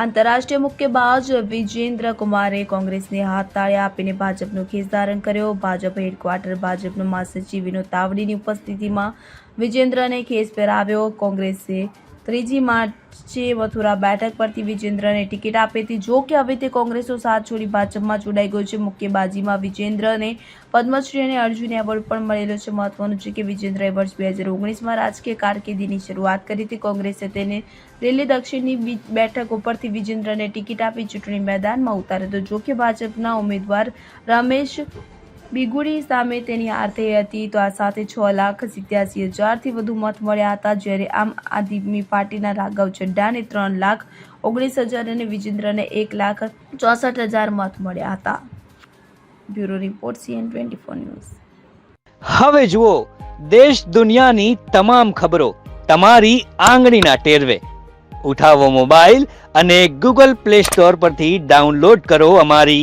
આંતરરાષ્ટ્રીય મુક્કેબાજ વિજેન્દ્ર કુમારે કોંગ્રેસને હાથ તાળી આપીને ભાજપનો ખેસ ધારણ કર્યો. ભાજપ હેડક્વાર્ટર ભાજપના મહાસચિવ વિનોદ તાવડીની ઉપસ્થિતિમાં વિજેન્દ્રને ખેસ પહેરાવ્યો. કોંગ્રેસે ત્રીજી માર્ચે મથુરા બેઠક પરથી વિજેન્દ્રને ટિકિટ આપી હતી. જો કે હવે તે કોંગ્રેસનો સાથ છોડી ભાજપમાં જોડાઈ ગયો છે. મુક્કેબાજીમાં વિજેન્દ્રને પદ્મશ્રી અને અર્જુન એવોર્ડ પણ મળેલો છે. મહત્વનું છે કે વિજેન્દ્રએ વર્ષ બે હજાર ઓગણીસમાં રાજકીય કારકિર્દીની શરૂઆત કરી હતી. કોંગ્રેસે તેને દિલ્હી દક્ષિણની બેઠક ઉપરથી વિજેન્દ્રને ટિકિટ આપી ચૂંટણી મેદાનમાં ઉતાર્યો હતો. જો કે ભાજપના ઉમેદવાર રમેશ બિગુડી સામે તેની હાર હતી તો આ સાથે છ લાખ સિત્યાસી હજારથી વધુ મત મળ્યા હતા, જ્યારે આમ આદમી પાર્ટીના રાઘવ ચડ્ડાને ત્રણ લાખ, ઓગણીસ હજાર અને વિજેન્દ્રને એક લાખ ચોસઠ હજાર મત મળ્યા હતા. Bureau report C N twenty four news. હવે જુઓ દેશ દુનિયાની તમામ ખબરો તમારી આંગળીના ટેરવે. ઉઠાવો મોબાઈલ અને ગૂગલ પ્લે સ્ટોર પરથી ડાઉનલોડ કરો અમારી